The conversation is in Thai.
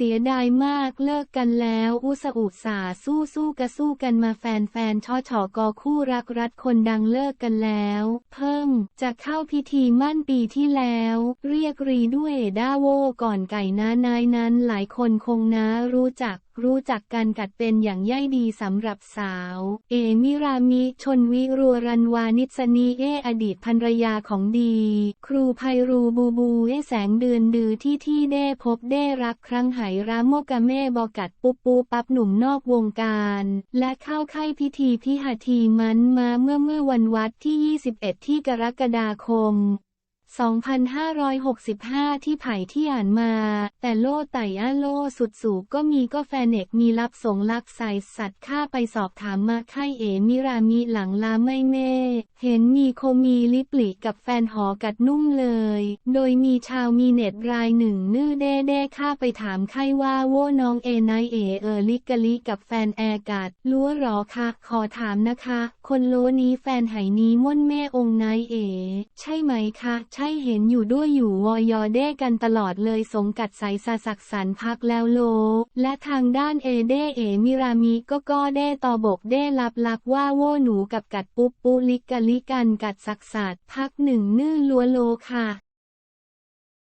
เสียดายมากเลิกกันแล้วอุสอุตสาห์สู้สู้กระสู้กันมาแฟนแฟนๆชอฉอกอคู่รักรัดคนดังเลิกกันแล้ว เพิ่งจะเข้าพิธีมั่นปีที่แล้ว เรียกรีด้วยด้าโวก่อนไก่นะนายนั้นหลายคนคงนะรู้จัก รู้จักกันกัดเป็นอย่างย่ายดีสำหรับสาว เอมิรามิชนวิรัวรันวานิสนีเออดีตภรรยาของดี ครูไพรูบูบูเอแสงเดือนดือที่ที่ได้พบได้รักครั้งไหรามกะเม่บอกัดปุบปูปับหนุ่มนอกวงการ และเข้าค่ายพิธีพิหาทีมันมาเมื่อเมื่อวันวัดที่ 21 ที่กรกฎาคม 2565 ที่ไผ่ที่อ่านมา แต่โลไต่อาโลสุดสูบก็มีก็แฟนเอกมีรับสงลักใส่สัตว์ฆ่าไปสอบถามมาค่ายเอมิรามีหลังลาไม่เม่เห็นมีโคมีลิปลิกับแฟนหอกัดนุ่มเลย โดยมีชาวมีเน็ตรายหนึ่งนื่อเด้เด้ฆ่าไปถามค่ายว่าโวน้องเอนายเอเออลิกกะลิกับแฟนแอร์กัดลัวหรอคะ ขอถามนะคะ คนโลนี้แฟนไหนี้ม่นแม่องนายเอ ใช่ไหมคะช่เห็นอยู่ด้วยอยู่วอยอเด้กันตลอดเลยสงกัดใสสาสักสันพักแล้วโล และทางด้านเอเดเอมิรามิก็ก็เด้ตอบกเด้ลับลักว่าโวหนูกับกัดปุ๊บปุลิกกะลิกันกัดสักสัดพักหนึ่งนื่อลัวโลค่ะ